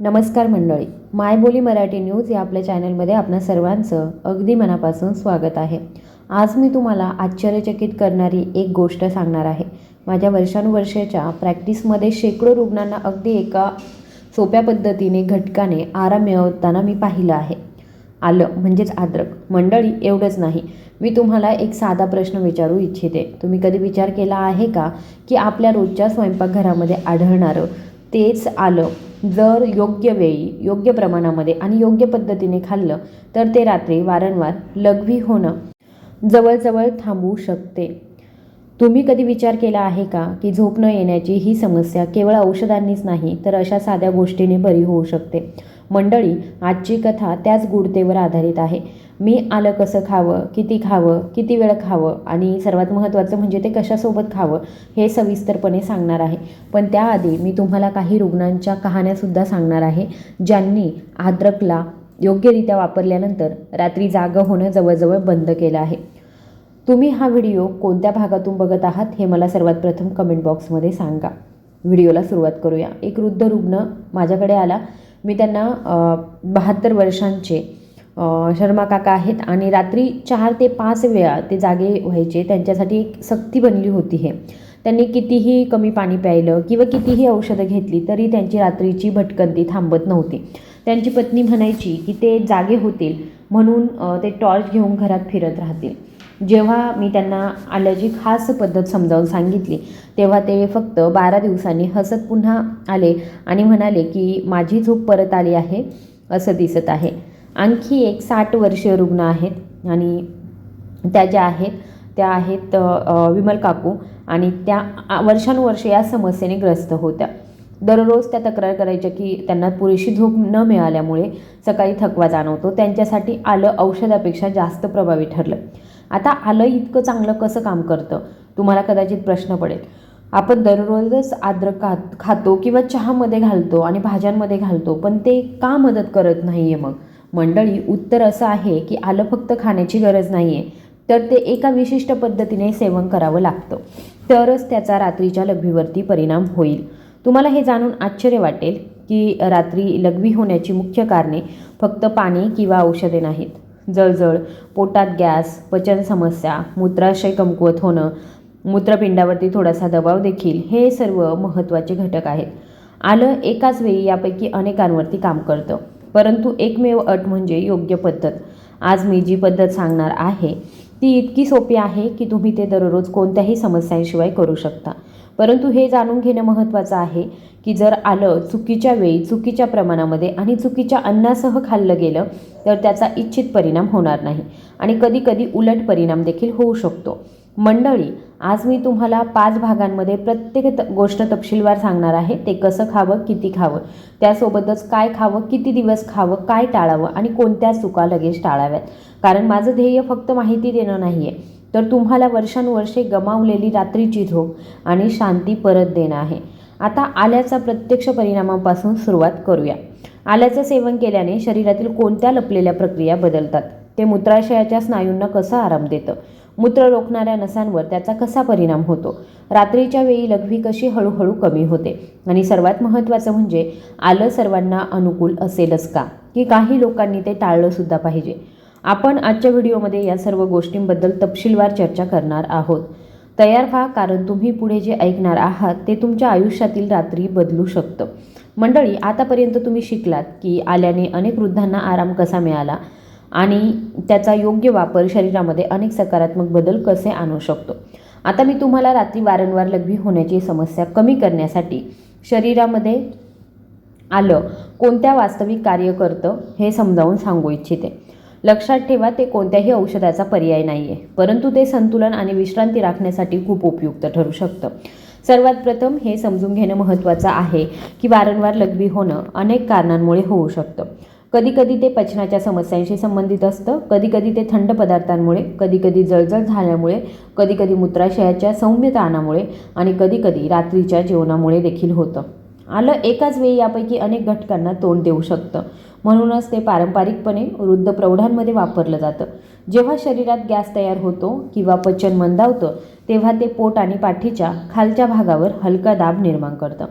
नमस्कार मंडळी. मायबोली मराठी न्यूज या आपल्या चॅनलमध्ये आपणा सर्वांचं अगदी मनापासून स्वागत आहे. आज मी तुम्हाला आश्चर्यचकित करणारी एक गोष्ट सांगणार आहे. माझ्या वर्षानुवर्षाच्या प्रॅक्टिसमध्ये शेकडो रुग्णांना अगदी एका सोप्या पद्धतीने घटकाने आराम मिळवताना मी पाहिलं आहे. आलं म्हणजेच आद्रक. मंडळी एवढंच नाही. मी तुम्हाला एक साधा प्रश्न विचारू इच्छिते. तुम्ही कधी विचार केला आहे का की आपल्या रोजच्या स्वयंपाकघरामध्ये आढळणारं तेच आलं जर योग्य वेळी योग्य प्रमाणामध्ये आणि योग्य पद्धतीने खाल्लं तर ते रात्री वारंवार लघवी होणं जवळजवळ थांबवू शकते. तुम्ही कधी विचार केला आहे का की झोप न येण्याची ही समस्या केवळ औषधांनीच नाही तर अशा साध्या गोष्टीने बरी होऊ शकते? मंडळी आजची कथा त्याच गुढतेवर आधारित आहे. मी आलं कसं खावं किती खावं किती वेळ खावं आणि सर्वात महत्त्वाचं म्हणजे ते कशासोबत खावं हे सविस्तरपणे सांगणार आहे. पण त्याआधी मी तुम्हाला काही रुग्णांच्या कहाण्यासुद्धा सांगणार आहे ज्यांनी आद्रकला योग्यरित्या वापरल्यानंतर रात्री जागं होणं जवळजवळ बंद केलं आहे. तुम्ही हा व्हिडिओ कोणत्या भागातून बघत आहात हे मला सर्वात प्रथम कमेंट बॉक्समध्ये सांगा. व्हिडिओला सुरुवात करूया. एक वृद्ध रुग्ण माझ्याकडे आला. मी त्यांना बहात्तर वर्षांचे शर्मा काका आहेत आणि रात्री चार ते पाच वेळा ते जागे व्हायचे. त्यांच्यासाठी एक सक्ती बनली होती हे. त्यांनी कितीही कमी पाणी प्यायलं किंवा कितीही औषधं घेतली तरी त्यांची रात्रीची भटकंती थांबत नव्हती. त्यांची पत्नी म्हणायची की ते जागे होतील म्हणून ते टॉर्च घेऊन घरात फिरत राहतील. जेव्हा मी त्यांना आल्याची खास पद्धत समजावून सांगितली तेव्हा ते फक्त बारा दिवसांनी हसत पुन्हा आले आणि म्हणाले की माझी झोप परत आली आहे असं दिसत आहे. आणखी एक साठ वर्षीय रुग्ण आहेत आणि त्या ज्या आहेत त्या आहेत विमल काकू आणि त्या वर्षानुवर्ष या समस्येने ग्रस्त होत्या. दररोज त्या तक्रार करायच्या की त्यांना पुरेशी झोप न मिळाल्यामुळे सकाळी थकवा जाणवतो. त्यांच्यासाठी आलं औषधापेक्षा जास्त प्रभावी ठरलं. आता आलं इतकं चांगलं कसं काम करतं? तुम्हाला कदाचित प्रश्न पडेल. आपण दररोजच आद्र खात खातो किंवा चहामध्ये घालतो आणि भाज्यांमध्ये घालतो पण ते का मदत करत नाही आहे मग? मंडळी उत्तर असं आहे की आलं फक्त खाण्याची गरज नाही आहे तर ते एका विशिष्ट पद्धतीने सेवन करावं लागतं. तरच त्याचा रात्रीच्या लघवीवरती परिणाम होईल. तुम्हाला हे जाणून आश्चर्य वाटेल की रात्री लघवी होण्याची मुख्य कारणे फक्त पाणी किंवा औषधे नाहीत. जळजळ पोटात गॅस पचन समस्या मूत्राशय कमकुवत होणं मूत्रपिंडावरती थोडासा दबाव देखील हे सर्व महत्त्वाचे घटक आहेत. आलं एकाच वेळी यापैकी अनेकांवरती काम करतं. परंतु एकमेव अट म्हणजे योग्य पद्धत. आज मी जी पद्धत सांगणार आहे ती इतकी सोपी आहे की तुम्ही ते दररोज कोणत्याही समस्यांशिवाय करू शकता. परंतु हे जाणून घेणं महत्त्वाचं आहे की जर आलं चुकीच्या वेळी चुकीच्या प्रमाणामध्ये आणि चुकीच्या अन्नासह खाल्लं गेलं तर त्याचा इच्छित परिणाम होणार नाही. आणि कधीकधी उलट परिणाम देखील होऊ शकतो. मंडळी आज मी तुम्हाला पाच भागांमध्ये प्रत्येक त गोष्ट तपशीलवार सांगणार आहे. ते कसं खावं किती खावं त्यासोबतच काय खावं किती दिवस खावं काय टाळावं आणि कोणत्या चुका लगेच टाळाव्यात. कारण माझं ध्येय फक्त माहिती देणं नाही आहे तर तुम्हाला वर्षानुवर्षे गमावलेली रात्रीची झोप आणि शांती परत देणं आहे. आता आल्याचा प्रत्यक्ष परिणामापासून सुरुवात करूया. आल्याचं सेवन केल्याने शरीरातील कोणत्या लपलेल्या प्रक्रिया बदलतात? ते मूत्राशयाच्या स्नायूंना कसा आराम देतं? मूत्र रोखणाऱ्या नसांवर त्याचा कसा परिणाम होतो? रात्रीच्या वेळी लघवी कशी हळूहळू कमी होते? आणि सर्वात महत्त्वाचं म्हणजे आलं सर्वांना अनुकूल असेलच का? की काही लोकांनी ते टाळलंसुद्धा पाहिजे. आपण आजच्या व्हिडिओमध्ये या सर्व गोष्टींबद्दल तपशीलवार चर्चा करणार आहोत. तयार व्हा कारण तुम्ही पुढे जे ऐकणार आहात ते तुमच्या आयुष्यातील रात्री बदलू शकतं. मंडळी आतापर्यंत तुम्ही शिकलात की आल्याने अनेक वृद्धांना आराम कसा मिळाला आणि त्याचा योग्य वापर शरीरामध्ये अनेक सकारात्मक बदल कसे आणू शकतो? आता मी तुम्हाला रात्री वारंवार लघवी होण्याची समस्या कमी करण्यासाठी शरीरामध्ये आलं कोणत्या वास्तविक कार्य करतं हे समजावून सांगू इच्छिते. लक्षात ठेवा ते कोणत्याही औषधाचा पर्याय नाही आहे परंतु ते संतुलन आणि विश्रांती राखण्यासाठी खूप उपयुक्त ठरू शकतं. सर्वात प्रथम हे समजून घेणं महत्त्वाचं आहे की वारंवार लघवी होणं अनेक कारणांमुळे होऊ शकतं. कधीकधी ते पचनाच्या समस्यांशी संबंधित असतं कधीकधी ते थंड पदार्थांमुळे कधीकधी जळजळ झाल्यामुळे कधीकधी मूत्राशयाच्या सौम्य ताणामुळे आणि कधीकधी रात्रीच्या जेवणामुळे देखील होतं. आलं एकाच वेळी यापैकी अनेक घटकांना तोंड देऊ शकतं. म्हणूनच ते पारंपरिकपणे वृद्ध प्रौढांमध्ये वापरलं जातं. जेव्हा शरीरात गॅस तयार होतो किंवा पचन मंदावतं तेव्हा ते पोट आणि पाठीच्या खालच्या भागावर हलका दाब निर्माण करतं.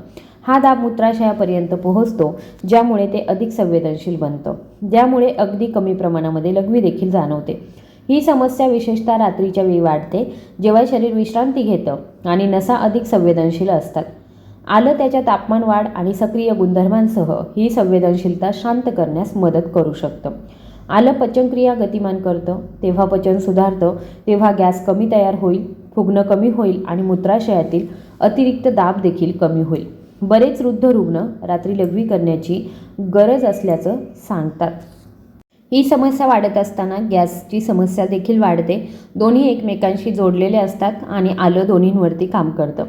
हा दाब मूत्राशयापर्यंत पोहोचतो ज्यामुळे ते अधिक संवेदनशील बनतं. ज्यामुळे अगदी कमी प्रमाणामध्ये लघवी देखील जाणवते. ही समस्या विशेषतः रात्रीच्या वेळी वाढते जेव्हा शरीर विश्रांती घेतं आणि नसा अधिक संवेदनशील असतात. आलं त्याच्या तापमान वाढ आणि सक्रिय गुणधर्मांसह ही संवेदनशीलता शांत करण्यास मदत करू शकतं. आलं पचनक्रिया गतिमान करतं तेव्हा पचन सुधारतं तेव्हा गॅस कमी तयार होईल फुगणं कमी होईल आणि मूत्राशयातील अतिरिक्त दाब देखील कमी होईल. बरेच वृद्ध रुग्ण रात्री लघवी करण्याची गरज असल्याचं सांगतात. ही समस्या वाढत असताना गॅसची समस्या देखील वाढते. दोन्ही एकमेकांशी जोडलेले असतात आणि आलं दोन्हींवरती काम करतं.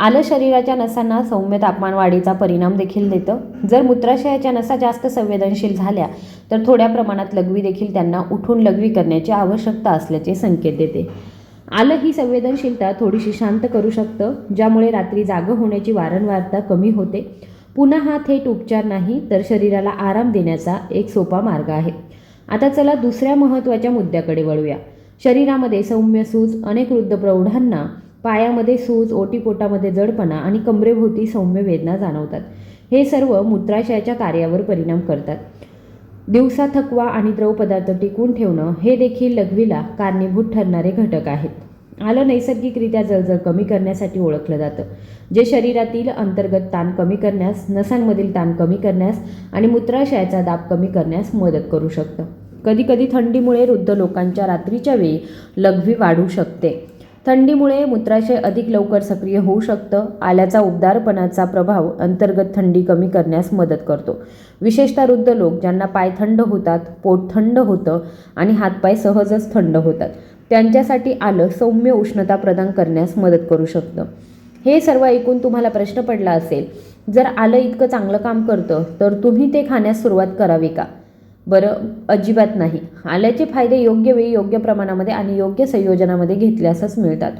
आलं शरीराच्या नसांना सौम्य तापमान वाढीचा परिणाम देखील देतं. जर मूत्राशयाच्या नसा जास्त संवेदनशील झाल्या तर थोड्या प्रमाणात लघवी देखील त्यांना उठून लघवी करण्याची आवश्यकता असल्याचे संकेत देते. आलं ही संवेदनशीलता थोडीशी शांत करू शकतं ज्यामुळे रात्री जागं होण्याची वारंवारता कमी होते. पुन्हा हा थेट उपचार नाही तर शरीराला आराम देण्याचा एक सोपा मार्ग आहे. आता चला दुसऱ्या महत्त्वाच्या मुद्द्याकडे वळूया. शरीरामध्ये सौम्य सूज अनेक वृद्ध प्रौढांना पायामध्ये सूज ओटीपोटामध्ये जडपणा आणि कमरेभोवती सौम्य वेदना जाणवतात. हे सर्व मूत्राशयाच्या कार्यावर परिणाम करतात. दिवसा थकवा आणि द्रव पदार्थ टिकवून ठेवणं हे देखील लघवीला कारणीभूत ठरणारे घटक आहेत. आलं नैसर्गिकरित्या जळजळ कमी करण्यासाठी ओळखलं जातं. जे शरीरातील अंतर्गत ताण कमी करण्यास नसांमधील ताण कमी करण्यास आणि मूत्राशयाचा दाब कमी करण्यास मदत करू शकतं. कधीकधी थंडीमुळे वृद्ध लोकांच्या रात्रीच्या वेळी लघवी वाढू शकते. थंडीमुळे मूत्राशय अधिक लवकर सक्रिय होऊ शकतं. आल्याचा उबदारपणाचा प्रभाव अंतर्गत थंडी कमी करण्यास मदत करतो. विशेषतः वृद्ध लोक ज्यांना पाय थंड होतात पोट थंड होतं आणि हातपाय सहजच थंड होतात. त्यांच्यासाठी आलं सौम्य उष्णता प्रदान करण्यास मदत करू शकतं. हे सर्व ऐकून तुम्हाला प्रश्न पडला असेल जर आलं इतकं चांगलं काम करतं तर तुम्ही ते खाण्यास सुरुवात करावी का? बरं अजिबात नाही. आल्याचे फायदे योग्य वेळी योग्य प्रमाणामध्ये आणि योग्य संयोजनामध्ये घेतल्यासच मिळतात.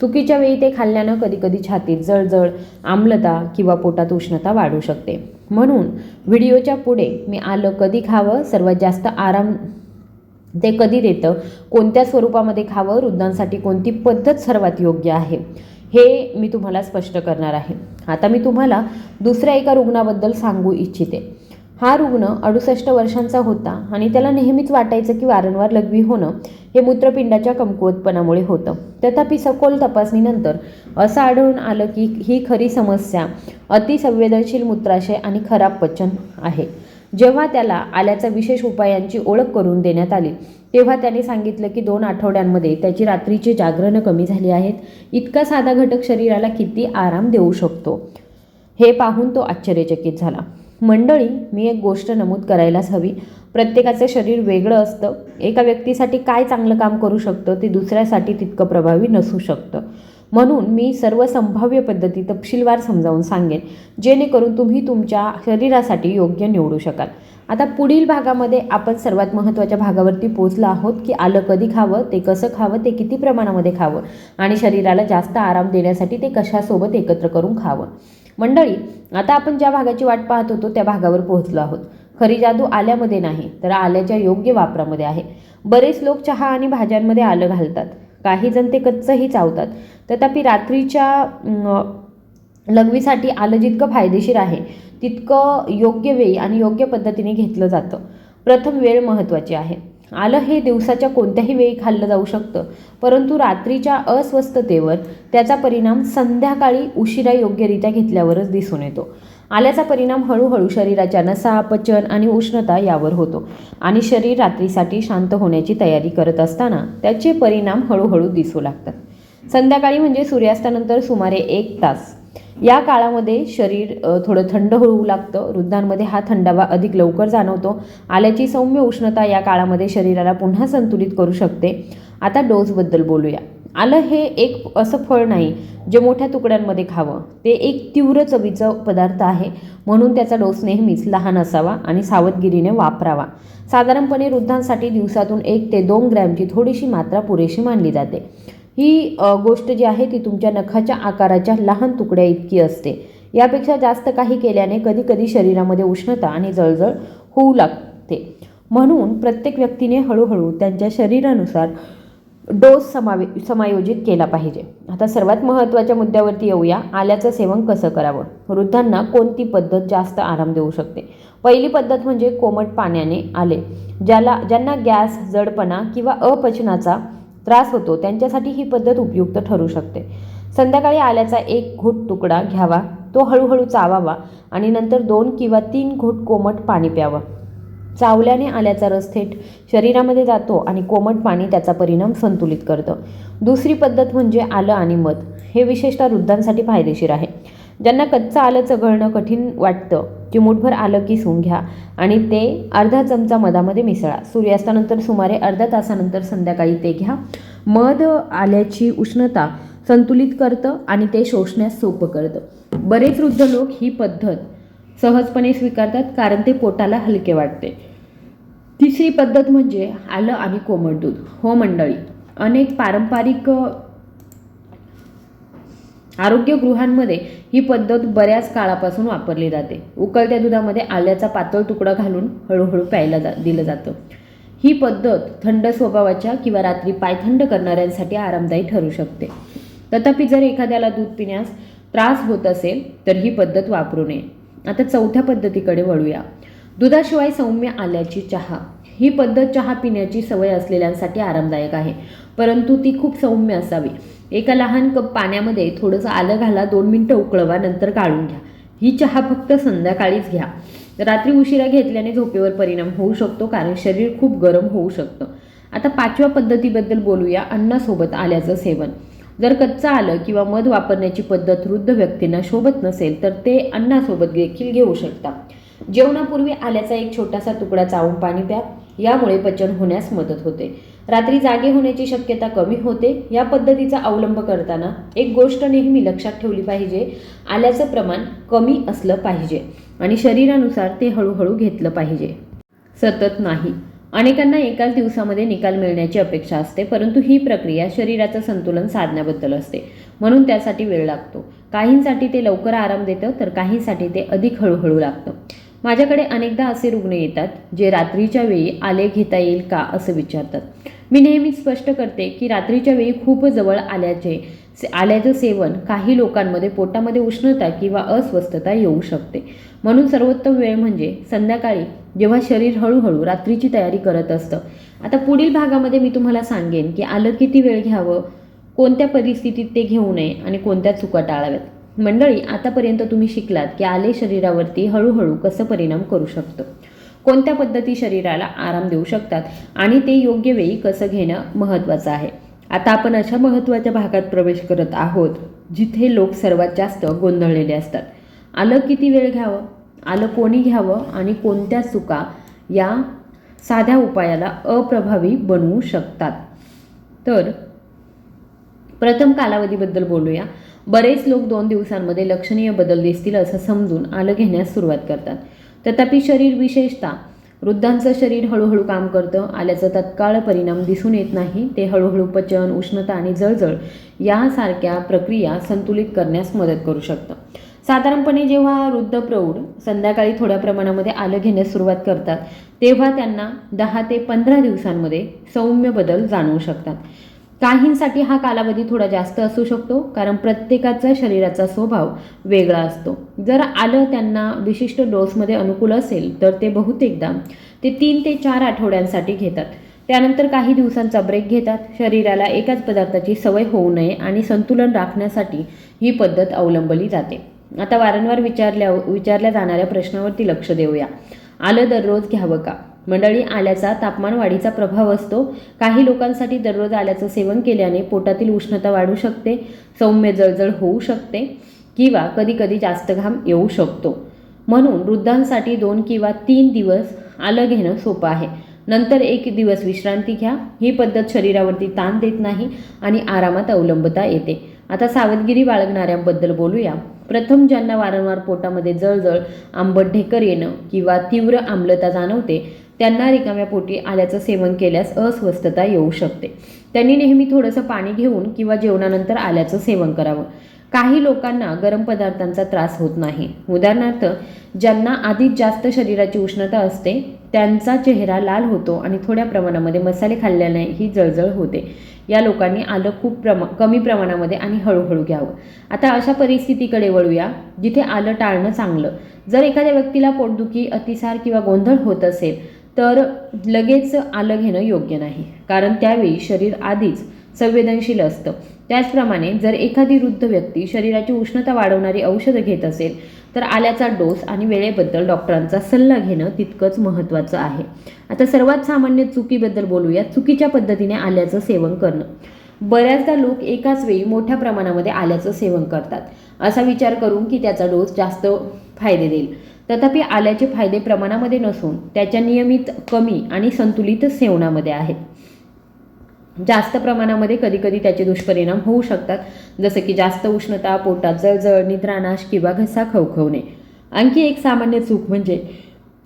चुकीच्या वेळी ते खाल्ल्यानं कधीकधी छातीत जळजळ आम्लता किंवा पोटात उष्णता वाढू शकते. म्हणून व्हिडिओच्या पुढे मी आलं कधी खावं सर्वात जास्त आराम ते कधी देतं कोणत्या स्वरूपामध्ये खावं वृद्धांसाठी कोणती पद्धत सर्वात योग्य आहे हे मी तुम्हाला स्पष्ट करणार आहे. आता मी तुम्हाला दुसऱ्या एका रुग्णाबद्दल सांगू इच्छिते. हा रुग्ण अडुसष्ट वर्षांचा होता आणि त्याला नेहमीच वाटायचं की वारंवार लघवी होणं हे मूत्रपिंडाच्या कमकुवतपणामुळे होतं. तथापि सखोल तपासणीनंतर असं आढळून आलं की ही खरी समस्या अतिसंवेदनशील मूत्राशय आणि खराब पचन आहे. जेव्हा त्याला आल्याचा विशेष उपायांची ओळख करून देण्यात आली तेव्हा त्याने सांगितलं की दोन आठवड्यांमध्ये त्याची रात्रीची जागरणं कमी झाली आहेत. इतका साधा घटक शरीराला किती आराम देऊ शकतो? हे पाहून तो आश्चर्यचकित झाला. मंडळी मी एक गोष्ट नमूद करायलाच हवी. प्रत्येकाचं शरीर वेगळं असतं. एका व्यक्तीसाठी काय चांगलं काम करू शकतं ते दुसऱ्यासाठी तितकं प्रभावी नसू शकतं. म्हणून मी सर्व संभाव्य पद्धती तपशीलवार समजावून सांगेन जेणेकरून तुम्ही तुमच्या शरीरासाठी योग्य निवडू शकाल. आता पुढील भागामध्ये आपण सर्वात महत्त्वाच्या भागावरती पोचलो आहोत की आलं कधी खावं ते कसं खावं ते किती प्रमाणामध्ये खावं आणि शरीराला जास्त आराम देण्यासाठी ते कशासोबत एकत्र करून खावं. मंडळी आता आपण ज्या भागाची वाट पाहत होतो त्या भागावर पोहोचलो आहोत. खरी जादू आल्यामध्ये नाही तर आल्याच्या योग्य वापरामध्ये आहे. बरेच लोक चहा आणि भाज्यांमध्ये आलं घालतात. काही जण ते कच्चंही चावतात. तथापि रात्रीच्या लघवीसाठी आलं जितकं फायदेशीर आहे तितकं योग्य वेळी आणि योग्य पद्धतीने घेतलं जातं. प्रथम वेळ महत्त्वाची आहे. आलं हे दिवसाच्या कोणत्याही वेळी खाल्लं जाऊ शकतं. परंतु रात्रीच्या अस्वस्थतेवर त्याचा परिणाम संध्याकाळी उशिरा योग्यरित्या घेतल्यावरच दिसून येतो. आल्याचा परिणाम हळूहळू शरीराच्या नसा पचन आणि उष्णता यावर होतो. आणि शरीर रात्रीसाठी शांत होण्याची तयारी करत असताना त्याचे परिणाम हळूहळू दिसू लागतात. संध्याकाळी म्हणजे सूर्यास्तानंतर सुमारे एक तास. या काळामध्ये शरीर थोडं थंड होऊ लागतं. वृद्धांमध्ये हा थंडावा अधिक लवकर जाणवतो. आल्याची सौम्य उष्णता या काळामध्ये शरीराला पुन्हा संतुलित करू शकते. आता डोसबद्दल बोलूया. आलं हे एक असं फळ नाही जे मोठ्या तुकड्यांमध्ये खावं. ते एक तीव्र चवीचं पदार्थ आहे. म्हणून त्याचा डोस नेहमीच लहान असावा आणि सावधगिरीने वापरावा. साधारणपणे वृद्धांसाठी दिवसातून एक ते दोन ग्रॅमची थोडीशी मात्रा पुरेशी मानली जाते. ही गोष्ट जी आहे ती तुमच्या नखाच्या आकाराच्या लहान तुकड्या इतकी असते. यापेक्षा जास्त काही केल्याने कधीकधी शरीरामध्ये उष्णता आणि जळजळ होऊ लागते. म्हणून प्रत्येक व्यक्तीने हळूहळू त्यांच्या शरीरानुसार डोस समावे समायोजित केला पाहिजे. आता सर्वात महत्त्वाच्या मुद्द्यावरती येऊया. आल्याचं सेवन कसं करावं? वृद्धांना कोणती पद्धत जास्त आराम देऊ शकते? पहिली पद्धत म्हणजे कोमट पाण्याने आले ज्याला ज्यांना गॅस जडपणा किंवा अपचनाचा त्रास होतो त्यांच्यासाठी ही पद्धत उपयुक्त ठरू शकते. संध्याकाळी आल्याचा एक घोट तुकडा घ्यावा तो हळूहळू चावावा आणि नंतर दोन किंवा तीन घोट कोमट पाणी प्यावं. चावल्याने आल्याचा रस थेट शरीरामध्ये जातो आणि कोमट पाणी त्याचा परिणाम संतुलित करतं. दुसरी पद्धत म्हणजे आलं आणि मध. हे विशेषतः वृद्धांसाठी फायदेशीर आहे. ज्यांना कच्चं आलं चघळणं कठीण वाटतं चिमूटभर आलं किसून घ्या. आणि ते अर्धा चमचा मधामध्ये मिसळा. सूर्यास्तानंतर सुमारे अर्धा तासानंतर संध्याकाळी ते घ्या. मध आल्याची उष्णता संतुलित करतं आणि ते शोषण्यास सोपं करतं. बरेच वृद्ध लोक ही पद्धत सहजपणे स्वीकारतात कारण ते पोटाला हलके वाटते. तिसरी पद्धत म्हणजे आलं आणि कोमट दूध. हो मंडळी अनेक पारंपरिक आरोग्यगृहांमध्ये ही पद्धत बऱ्याच काळापासून वापरली जाते. उकळत्या दुधामध्ये आल्याचा पातळ तुकडा घालून हळूहळू प्यायला जा दिलं जातं. ही पद्धत थंड स्वभावाच्या किंवा रात्री पाय थंड करणाऱ्यांसाठी आरामदायी ठरू शकते. तथापि जर एखाद्याला दूध पिण्यास त्रास होत असेल तर ही पद्धत वापरू नये. आता चौथ्या पद्धतीकडे वळूया. दुधाशिवाय सौम्य आल्याची चहा. ही पद्धत चहा पिण्याची सवय असलेल्यांसाठी आरामदायक आहे. परंतु ती खूप सौम्य असावी. एका लहान कप पाण्यामध्ये थोडंसं आलं घाला दोन मिनटं उकळवा नंतर गाळून घ्या. ही चहा फक्त संध्याकाळीच घ्या. रात्री उशिरा घेतल्याने झोपेवर परिणाम होऊ शकतो कारण शरीर खूप गरम होऊ शकतं. आता पाचव्या पद्धतीबद्दल बोलूया अन्नासोबत आल्याचं सेवन. जर कच्चं आलं किंवा मध वापरण्याची पद्धत वृद्ध व्यक्तींना शोभत नसेल तर ते अन्नासोबत देखील घेऊ शकता. जेवणापूर्वी आल्याचा एक छोटासा तुकडा चावून पाणी प्या. यामुळे पचन होण्यास मदत होते. रात्री जागे होण्याची शक्यता कमी होते. या पद्धतीचा अवलंब करताना एक गोष्ट नेहमी लक्षात ठेवली पाहिजे. आल्याचं प्रमाण कमी असलं पाहिजे आणि शरीरानुसार ते हळूहळू घेतलं पाहिजे. सतत नाही. अनेकांना एकाच दिवसामध्ये निकाल मिळण्याची अपेक्षा असते परंतु ही प्रक्रिया शरीराचं संतुलन साधण्याबद्दल असते. म्हणून त्यासाठी वेळ लागतो. काहींसाठी ते लवकर आराम देतं तर काहींसाठी ते अधिक हळूहळू लागतं. माझ्याकडे अनेकदा असे रुग्ण येतात जे रात्रीच्या वेळी आले घेता येईल का असं विचारतात. मी नेहमीच स्पष्ट करते की रात्रीच्या वेळी खूप जवळ आल्याचे से- आल्याचं सेवन काही लोकांमध्ये पोटामध्ये उष्णता किंवा अस्वस्थता येऊ शकते. म्हणून सर्वोत्तम वेळ म्हणजे संध्याकाळी जेव्हा शरीर हळूहळू रात्रीची तयारी करत असतं. आता पुढील भागामध्ये मी तुम्हाला सांगेन की आलं किती वेळ घ्यावं कोणत्या परिस्थितीत ते घेऊ नये आणि कोणत्या चुका टाळाव्यात. मंडळी आतापर्यंत तुम्ही शिकलात की आले शरीरावरती हळूहळू कसं परिणाम करू शकतं. कोणत्या पद्धती शरीराला आराम देऊ शकतात आणि ते योग्य वेळी कसं घेणं महत्त्वाचं आहे? आता आपण अशा महत्त्वाच्या भागात प्रवेश करत आहोत जिथे लोक सर्वात जास्त गोंधळलेले असतात. आलं किती वेळ घ्यावं? आलं कोणी घ्यावं? आणि कोणत्या चुका या साध्या उपायाला अप्रभावी बनवू शकतात? तर प्रथम कालावधीबद्दल बोलूया. बरेच लोक दोन दिवसांमध्ये लक्षणीय बदल दिसतील असं समजून आलं घेण्यास सुरुवात करतात. तथापि शरीर विशेषतः वृद्धांचं शरीर हळूहळू काम करतं आल्याचा तत्काळ परिणाम दिसून येत नाही ते हळूहळू पचन उष्णता आणि जळजळ यासारख्या प्रक्रिया संतुलित करण्यास मदत करू शकतं. साधारणपणे जेव्हा वृद्ध प्रौढ संध्याकाळी थोड्या प्रमाणामध्ये आलं घेण्यास सुरुवात करतात तेव्हा त्यांना दहा ते पंधरा दिवसांमध्ये सौम्य बदल जाणवू शकतात. काहींसाठी हा कालावधी थोडा जास्त असू शकतो कारण प्रत्येकाचा शरीराचा स्वभाव वेगळा असतो. जर आलं त्यांना विशिष्ट डोसमध्ये अनुकूल असेल तर ते बहुतेकदा ते तीन ते चार आठवड्यांसाठी घेतात. त्यानंतर काही दिवसांचा ब्रेक घेतात. शरीराला एकाच पदार्थाची सवय होऊ नये आणि संतुलन राखण्यासाठी ही पद्धत अवलंबली जाते. आता वारंवार विचारल्या विचारल्या जाणाऱ्या प्रश्नावरती लक्ष देऊया. आलं दररोज घ्यावं का? मंडळी आल्याचा तापमान वाढीचा प्रभाव असतो. काही लोकांसाठी दररोज आल्याचं सेवन केल्याने पोटातील उष्णता वाढू शकते सौम्य जळजळ होऊ शकते किंवा कधीकधी जास्त घाम येऊ शकतो. म्हणून वृद्धांसाठी दोन किंवा तीन दिवस आलं घेणं सोपं आहे. नंतर एक दिवस विश्रांती घ्या. ही पद्धत शरीरावरती ताण देत नाही आणि आरामात अवलंबता येते. आता सावधगिरी बाळगणाऱ्यांबद्दल बोलूया. प्रथम ज्यांना वारंवार पोटामध्ये जळजळ आंबट ढेकर येणं किंवा तीव्र आम्लता जाणवते त्यांना रिकाम्या पोटी आल्याचं सेवन केल्यास अस्वस्थता येऊ शकते. त्यांनी नेहमी थोडंसं पाणी घेऊन किंवा जेवणानंतर आल्याचं सेवन करावं. काही लोकांना गरम पदार्थांचा त्रास होत नाही. उदाहरणार्थ ज्यांना आधीच जास्त शरीराची उष्णता असते त्यांचा चेहरा लाल होतो आणि थोड्या प्रमाणामध्ये मसाले खाल्ल्याने ही जळजळ होते. या लोकांनी आलं खूप प्रमा कमी प्रमाणामध्ये आणि हळूहळू घ्यावं. आता अशा परिस्थितीकडे वळूया जिथे आलं टाळणं चांगलं. जर एखाद्या व्यक्तीला पोटदुखी अतिसार किंवा गोंधळ होत असेल तर लगेच आलं घेणं योग्य नाही. कारण त्यावेळी शरीर आधीच संवेदनशील असतं. त्याचप्रमाणे जर एखादी वृद्ध व्यक्ती शरीराची उष्णता वाढवणारी औषधं घेत असेल तर आल्याचा डोस आणि वेळेबद्दल डॉक्टरांचा सल्ला घेणं तितकंच महत्त्वाचं आहे. आता सर्वात सामान्य चुकीबद्दल बोलूया. चुकीच्या पद्धतीने आल्याचं सेवन करणं. बऱ्याचदा लोक एकाच वेळी मोठ्या प्रमाणामध्ये आल्याचं सेवन करतात. असा विचार करून की त्याचा डोस जास्त फायदे देईल. तथापि आल्याचे फायदे प्रमाणामध्ये नसून त्याच्या नियमित कमी आणि संतुलित सेवनामध्ये आहेत. जास्त प्रमाणामध्ये कधीकधी त्याचे दुष्परिणाम होऊ शकतात जसं की जास्त उष्णता पोटात जळजळ निद्रानाश किंवा घसा खवखवणे. आणखी एक सामान्य चूक म्हणजे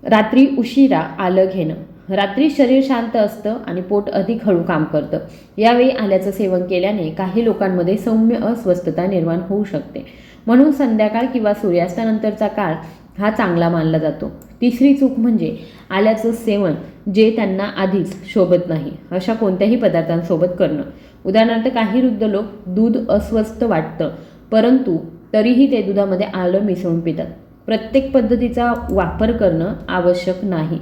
रात्री उशिरा आलं घेणं. रात्री शरीर शांत असतं आणि पोट अधिक हळू काम करतं. यावेळी आल्याचं सेवन केल्याने काही लोकांमध्ये सौम्य अस्वस्थता निर्माण होऊ शकते. म्हणून संध्याकाळ किंवा सूर्यास्तानंतरचा काळ हा चांगला मानला जातो. तिसरी चूक म्हणजे आल्याचं सेवन जे त्यांना आधीच शोभत नाही अशा कोणत्याही पदार्थांसोबत करणं. उदाहरणार्थ काही वृद्ध लोक दूध अस्वस्थ वाटतं परंतु तरीही ते दुधामध्ये आलं मिसळून पितात. प्रत्येक पद्धतीचा वापर करणं आवश्यक नाही.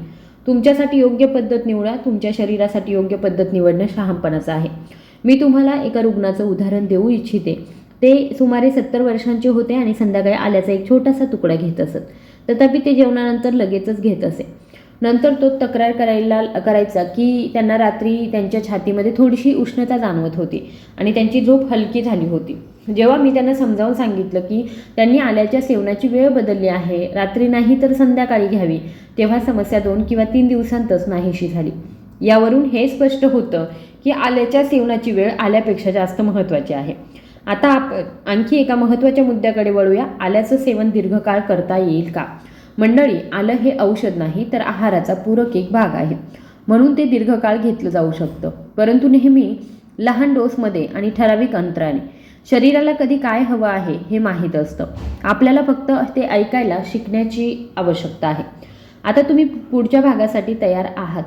तुमच्यासाठी योग्य पद्धत निवडा तुमच्या शरीरासाठी योग्य पद्धत निवडणं शहामपणाचं आहे. मी तुम्हाला एका रुग्णाचं उदाहरण देऊ इच्छिते. ते सुमारे सत्तर वर्षांचे होते आणि संध्याकाळी आल्याचा एक छोटासा तुकडा घेत असत. तथापि ते जेवणानंतर लगेचच घेत असे. नंतर तो तक्रार करायला करायचा की त्यांना रात्री त्यांच्या छातीमध्ये थोडीशी उष्णता जाणवत होती आणि त्यांची झोप हलकी झाली होती. जेव्हा मी त्यांना समजावून सांगितलं की त्यांनी आल्याच्या सेवनाची वेळ बदलली आहे रात्री नाही तर संध्याकाळी घ्यावी तेव्हा समस्या दोन किंवा तीन दिवसांतच नाहीशी झाली. यावरून हे स्पष्ट होतं की आल्याच्या सेवनाची वेळ आल्यापेक्षा जास्त महत्त्वाची आहे. आता आपण आणखी एका महत्त्वाच्या मुद्द्याकडे वळूया. आल्याचं सेवन दीर्घकाळ करता येईल का? मंडळी आलं हे औषध नाही तर आहाराचा पूरक एक भाग आहे. म्हणून ते दीर्घकाळ घेतलं जाऊ शकतं. परंतु नेहमी लहान डोसमध्ये आणि ठराविक अंतराने. शरीराला कधी काय हवं आहे हे माहीत असतं. आपल्याला फक्त ते ऐकायला शिकण्याची आवश्यकता आहे. आता तुम्ही पुढच्या भागासाठी तयार आहात.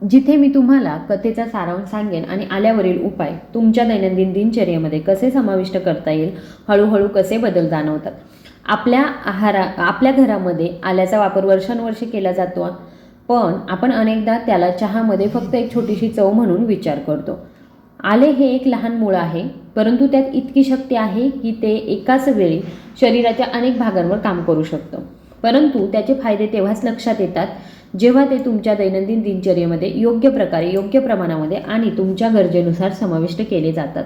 जिथे मी तुम्हाला कथेचा सारांश सांगेन आणि आल्यावरील उपाय तुमच्या दैनंदिन दिनचर्येमध्ये कसे समाविष्ट करता येईल हळूहळू कसे बदल जाणवतात? आपल्या आहारा आपल्या घरामध्ये आल्याचा वापर वर्षानुवर्षे केला जातो पण आपण अनेकदा त्याला चहामध्ये फक्त एक छोटीशी चव म्हणून विचार करतो. आले हे एक लहान मुळं आहे परंतु त्यात इतकी शक्ती आहे की ते एकाच वेळी शरीराच्या अनेक भागांवर काम करू शकतं. परंतु त्याचे फायदे तेव्हाच लक्षात येतात जेव्हा ते तुमच्या दैनंदिन दिनचर्येमध्ये योग्य प्रकारे योग्य प्रमाणामध्ये आणि तुमच्या गरजेनुसार समाविष्ट केले जातात.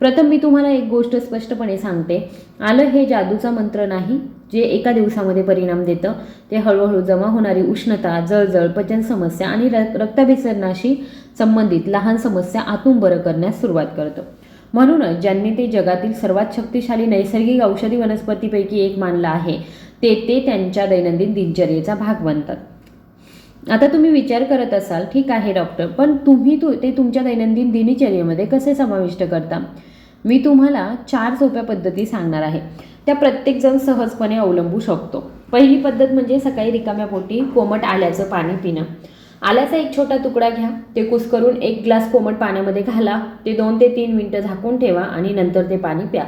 प्रथम मी तुम्हाला एक गोष्ट स्पष्टपणे सांगते. आलं हे जादूचा मंत्र नाही जे एका दिवसामध्ये परिणाम देतं. ते हळूहळू जमा होणारी उष्णता जळजळ पचन समस्या आणि र रक्ताभिसरणाशी संबंधित लहान समस्या आतून बरं करण्यास सुरुवात करतं. म्हणूनच ज्यांनी ते जगातील सर्वात शक्तिशाली नैसर्गिक औषधी वनस्पतीपैकी एक मानलं आहे ते ते त्यांच्या दैनंदिन दिनचर्येचा भाग बनतात. आता तुम्ही विचार करत असाल ठीक आहे डॉक्टर पण तुम्ही तू ते तुमच्या दैनंदिन दिनचर्येमध्ये कसे समाविष्ट करता? मी तुम्हाला चार सोप्या पद्धती सांगणार आहे. त्या प्रत्येकजण सहजपणे अवलंबू शकतो. पहिली पद्धत म्हणजे सकाळी रिकाम्या पोटी कोमट आल्याचं पाणी पिणं. आल्याचा एक छोटा तुकडा घ्या. ते कुसकरून एक ग्लास कोमट पाण्यामध्ये घाला. ते दोन ते तीन मिनटं झाकून ठेवा आणि नंतर ते पाणी प्या.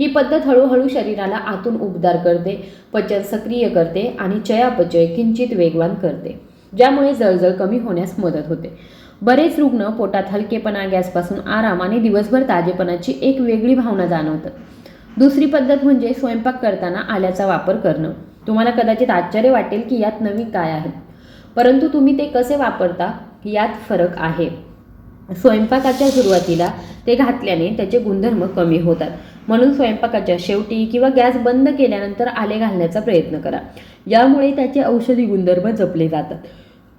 ही पद्धत हळूहळू शरीराला आतून उबदार करते पचन सक्रिय करते आणि चयापचय किंचित वेगवान करते. ज्यामुळे जळजळ कमी होण्यास मदत होते. बरेच रुग्ण पोटात हलकेपणा गॅसपासून आराम आणि दिवसभर ताजेपणाची एक वेगळी भावना जाणवतात दुसरी पद्धत म्हणजे स्वयंपाक करताना आल्याचा वापर करणं. तुम्हाला कदाचित आश्चर्य वाटेल की यात नवीन काय आहे. परंतु तुम्ही ते कसे वापरता यात फरक आहे. स्वयंपाकाच्या सुरुवातीला ते घातल्याने त्याचे गुणधर्म कमी होतात. म्हणून स्वयंपाकाच्या शेवटी किंवा गॅस बंद केल्यानंतर आले घालण्याचा प्रयत्न करा. यामुळे त्याचे औषधी गुणधर्म जपले जातात.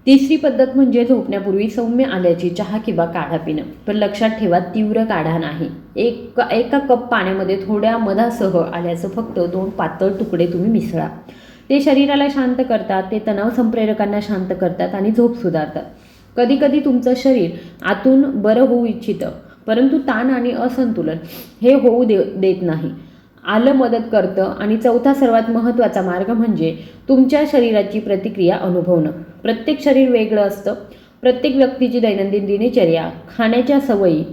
तिसरी पद्धत म्हणजे झोपण्यापूर्वी सौम्य आल्याची चहा किंवा काढा पिणं. पण लक्षात ठेवा तीव्र काढा नाही. एक एका कप पाण्यामध्ये थोड्या मधासह आल्याचं फक्त दोन पातळ तुकडे तुम्ही मिसळा. ते शरीराला शांत करतात ते तणाव संप्रेरकांना शांत करतात आणि झोप सुधारतात. कधीकधी तुमचं शरीर आतून बरं होऊ इच्छितं परंतु ताण आणि असंतुलन हे होऊ दे देत नाही. आलं मदत करतं आणि चौथा सर्वात महत्त्वाचा मार्ग म्हणजे तुमच्या शरीराची प्रतिक्रिया अनुभवणं. प्रत्येक शरीर वेगळं असतं. प्रत्येक व्यक्तीची दैनंदिन दिनचर्या खाण्याच्या सवयी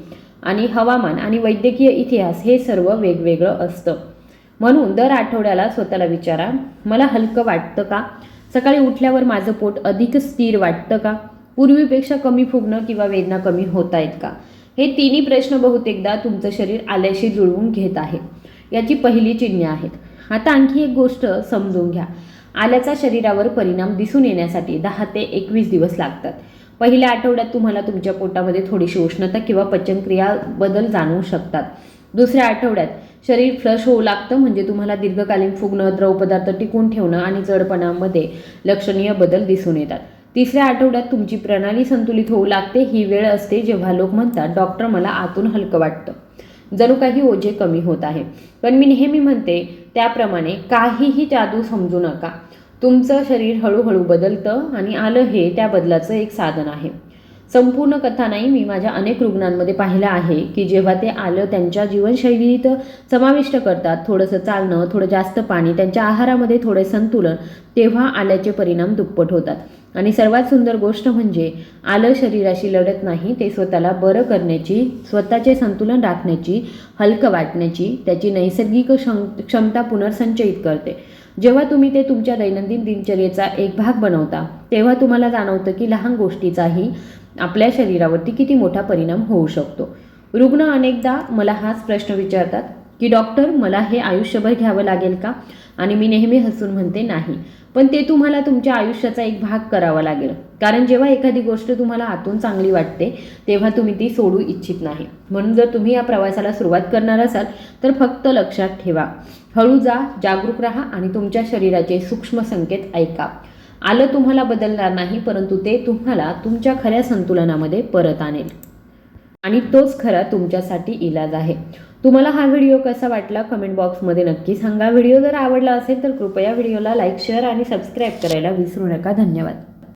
आणि हवामान आणि वैद्यकीय इतिहास हे सर्व वेगवेगळं असतं. म्हणून दर आठवड्याला स्वतःला विचारा मला हलकं वाटतं का? सकाळी उठल्यावर माझं पोट अधिक स्थिर वाटतं का? पूर्वीपेक्षा कमी फुगणं किंवा वेदना कमी होत आहेत का? हे तिन्ही प्रश्न बहुतेकदा तुमचं शरीर आल्याशी जुळवून घेत आहे. याची पहिली चिन्हे आहेत. आता आणखी एक गोष्ट समजून घ्या. आल्याचा शरीरावर परिणाम दिसून येण्यासाठी दहा ते एकवीस दिवस लागतात. पहिल्या आठवड्यात तुम्हाला तुमच्या पोटामध्ये थोडीशी उष्णता किंवा पचनक्रिया बदल जाणवू शकतात. दुसऱ्या आठवड्यात शरीर फ्लश होऊ लागतं म्हणजे तुम्हाला दीर्घकालीन फुगणं द्रवपदार्थ टिकून ठेवणं आणि जडपणामध्ये लक्षणीय बदल दिसून येतात. तिसऱ्या आठवड्यात तुमची प्रणाली संतुलित होऊ लागते ही वेळ असते जेव्हा लोक म्हणतात डॉक्टर मला आतून हलकं वाटतं. जणू काही ओझे कमी होत आहे. पण मी नेहमी म्हणते त्याप्रमाणे काहीही जादू समजू नका. तुमचं शरीर हळूहळू बदलतं आणि आलं हे त्या बदलाचं एक साधन आहे. संपूर्ण कथा नाही मी माझ्या अनेक रुग्णांमध्ये पाहिलं आहे की जेव्हा ते आलं त्यांच्या जीवनशैलीत समाविष्ट करतात थोडंसं चालणं थोडं जास्त पाणी त्यांच्या आहारामध्ये थोडे संतुलन तेव्हा आल्याचे परिणाम दुप्पट होतात. आणि सर्वात सुंदर गोष्ट म्हणजे आलं शरीराशी लढत नाही ते स्वतःला बरं करण्याची स्वतःचे संतुलन राखण्याची हलकं वाटण्याची त्याची नैसर्गिक क्षम क्षमता पुनर्संचयित करते. जेव्हा तुम्ही ते तुमच्या दैनंदिन दिनचर्येचा एक भाग बनवता तेव्हा तुम्हाला जाणवतं की लहान गोष्टीचाही आपल्या शरीरावरती किती मोठा परिणाम होऊ शकतो. रुग्ण अनेकदा मला हाच प्रश्न विचारतात की डॉक्टर मला हे आयुष्यभर घ्यावं लागेल का? आणि मी नेहमी हसून म्हणते नाही. पण ते तुम्हाला तुमच्या आयुष्याचा एक भाग करावा लागेल. कारण जेव्हा एखादी गोष्ट तुम्हाला आतून चांगली वाटते तेव्हा तुम्ही ती सोडू इच्छित नाही. म्हणून जर तुम्ही या प्रवासाला सुरुवात करणार असाल तर फक्त लक्षात ठेवा. हळू जा जागरूक राहा आणि तुमच्या शरीराचे सूक्ष्म संकेत ऐका. आलं तुम्हाला बदलणार नाही परंतु ते तुम्हाला तुमच्या खऱ्या संतुलनामध्ये परत आणेल. आणि तोच खरा तुमच्यासाठी इलाज आहे. तुम्हाला हा व्हिडिओ कसा वाटला कमेंट बॉक्समध्ये नक्की सांगा. व्हिडिओ जर आवडला असेल तर कृपया व्हिडिओला लाईक शेअर आणि सबस्क्राईब करायला विसरू नका. धन्यवाद.